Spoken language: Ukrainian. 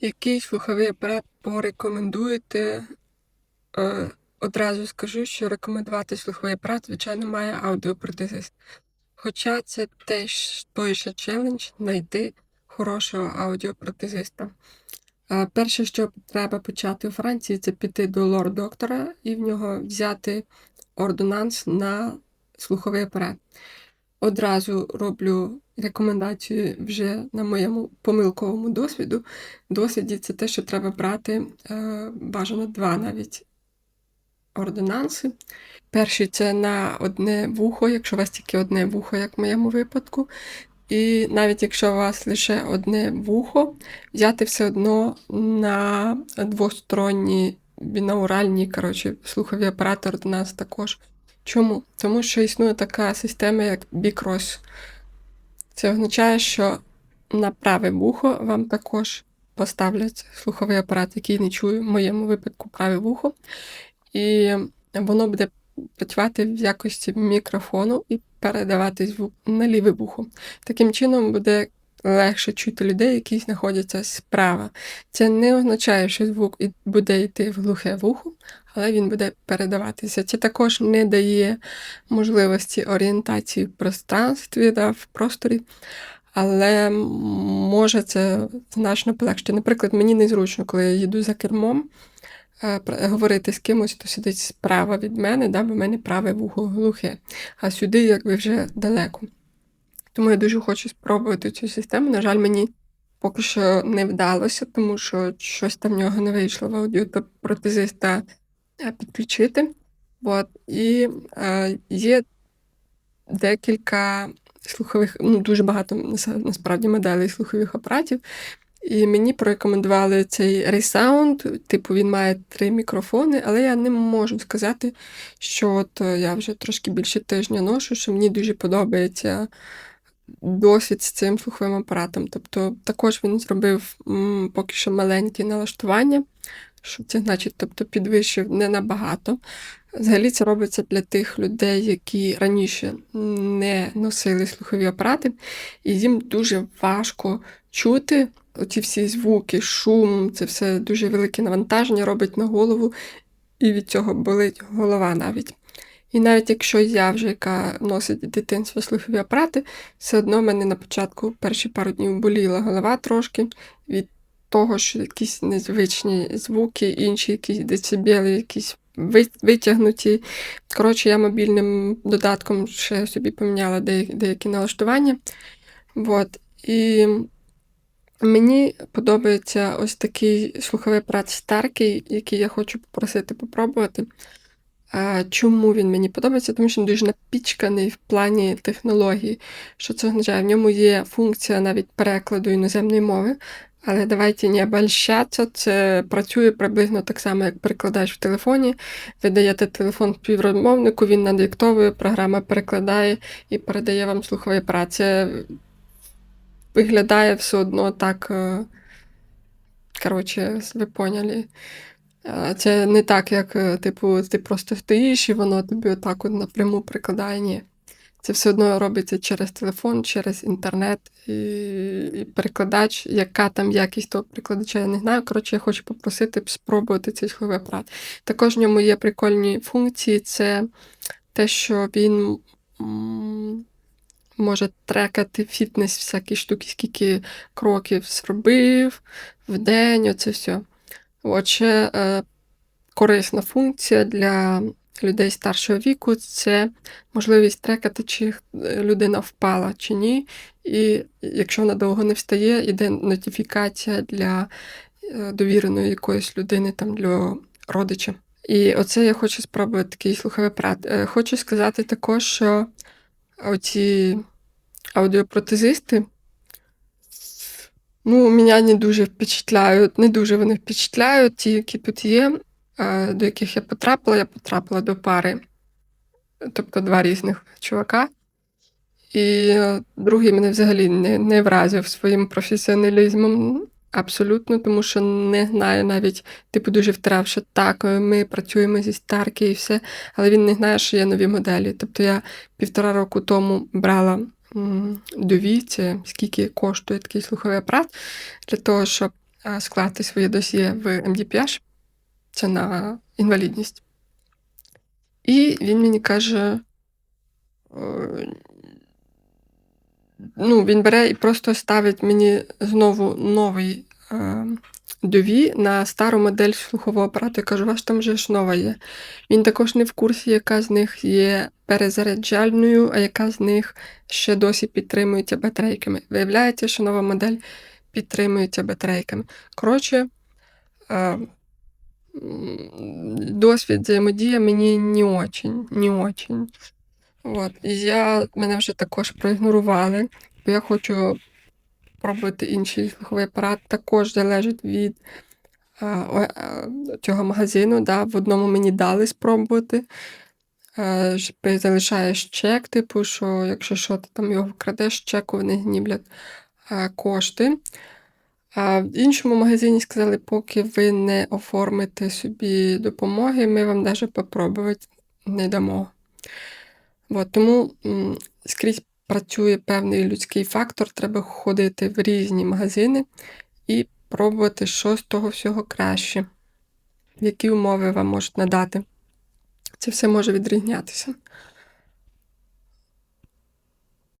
Який слуховий апарат порекомендуєте? Е, одразу скажу, що рекомендувати слуховий апарат, звичайно, має аудіопротезист. Хоча це теж той же челендж знайти хорошого аудіопротезиста. Е, перше, що треба почати у Франції, це піти до лор-доктора і в нього взяти ордонанс на слуховий апарат. Одразу роблю рекомендацію вже на моєму помилковому досвіду. Досвіді це те, що треба брати е, бажано два навіть ордонанси. Перший це на одне вухо, якщо у вас тільки одне вухо, як в моєму випадку. І навіть якщо у вас лише одне вухо, взяти все одно на двосторонні бінауральні коротше, слухові апарати ордонанс також. Чому? Тому що існує така система, як бікрос. Це означає, що на праве вухо вам також поставлять слуховий апарат, який не чує, в моєму випадку праве вухо. І воно буде працювати в якості мікрофону і передавати звук на ліве вухо. Таким чином буде легше чути людей, які знаходяться справа. Це не означає, що звук буде йти в глухе вухо, але він буде передаватися. Це також не дає можливості орієнтації в пространстві, да, в просторі. Але може це значно полегшити. Наприклад, мені незручно, коли я їду за кермом, е, говорити з кимось, хто сидить справа від мене, да, бо в мене праве вухо глухе, а сюди якби вже далеко. Тому я дуже хочу спробувати цю систему. На жаль, мені поки що не вдалося, тому що щось там в нього не вийшло в аудіопротезиста е, підключити. От. І е, є декілька слухових, ну дуже багато насправді моделей слухових апаратів. І мені порекомендували цей Resound, типу він має три мікрофони, але я не можу сказати, що от е, я вже трошки більше тижня ношу, що мені дуже подобається досвід з цим слуховим апаратом. Тобто також він зробив м, поки що маленькі налаштування. Що це значить? Тобто підвищив не набагато. Взагалі це робиться для тих людей, які раніше не носили слухові апарати, і їм дуже важко чути оці всі звуки, шум, це все дуже велике навантаження робить на голову, і від цього болить голова навіть. І навіть якщо я вже яка носить дитинство слухові апарати, все одно в мене на початку перші пару днів боліла голова трошки від того, що якісь незвичні звуки, інші якісь децибели, якісь витягнуті. Коротше, я мобільним додатком ще собі поміняла деякі налаштування. От. І мені подобається ось такий слуховий апарат Старкий, який я хочу попросити попробувати. Чому він мені подобається? Тому що він дуже напічканий в плані технології. Що це означає? В ньому є функція навіть перекладу іноземної мови. Але давайте не обольщатися, це працює приблизно так само, як перекладач в телефоні. Ви даєте телефон співрозмовнику, він надиктовує, програма перекладає і передає вам слуховий апарат. Це виглядає все одно так. Е, коротше, ви поняли. Це не так, як, е, типу, ти просто стоїш і воно тобі отак от напряму прикладає. Ні. Це все одно робиться через телефон, через інтернет і, і перекладач, яка там якість того перекладача, я не знаю. Коротше, я хочу попросити спробувати цей слуховий апарат. Також в ньому є прикольні функції, це те, що він може трекати фітнес, всякі штуки, скільки кроків зробив в день, оце все. Отже, е, корисна функція для людей старшого віку це можливість трекати, чи людина впала чи ні. І якщо вона довго не встає, йде нотифікація для е, довіреної якоїсь людини, там для родича. І оце я хочу спробувати такий слуховий апарат. Е, хочу сказати також, що оці аудіопротезисти. Ну, мене не дуже впечатляють, не дуже вони впечатляють, ті, які тут є, до яких я потрапила. Я потрапила до пари, тобто два різних чувака. І другий мене взагалі не не вразив своїм професіоналізмом абсолютно, тому що не знає навіть, типу, дуже втирав, що так, ми працюємо зі Старки і все, але він не знає, що є нові моделі. Тобто я півтора року тому брала Дивіться, скільки коштує такий слуховий апарат, для того, щоб а, скласти своє досьє в MDPH, це на інвалідність. І він мені каже. е, Ну, він бере і просто ставить мені знову новий е, дові на стару модель слухового апарату. Я кажу, у вас там вже ж нова є. Він також не в курсі, яка з них є перезаряджальною, а яка з них ще досі підтримується батарейками. Виявляється, що нова модель підтримується батарейками. Коротше, е, досвід взаємодія мені не очень, не очень. От. І я, мене вже також проігнорували, бо я хочу пробувати інший слуховий апарат. Також залежить від а, а, цього магазину. Да. В одному мені дали спробувати. Е, залишаєш чек, типу, що якщо що, ти там його вкрадеш, чеку вони гніблять е, кошти. А в іншому магазині сказали, поки ви не оформите собі допомоги, ми вам навіть попробувати не дамо. От, тому скрізь працює певний людський фактор, треба ходити в різні магазини і пробувати, що з того всього краще, які умови вам можуть надати. Це все може відрізнятися.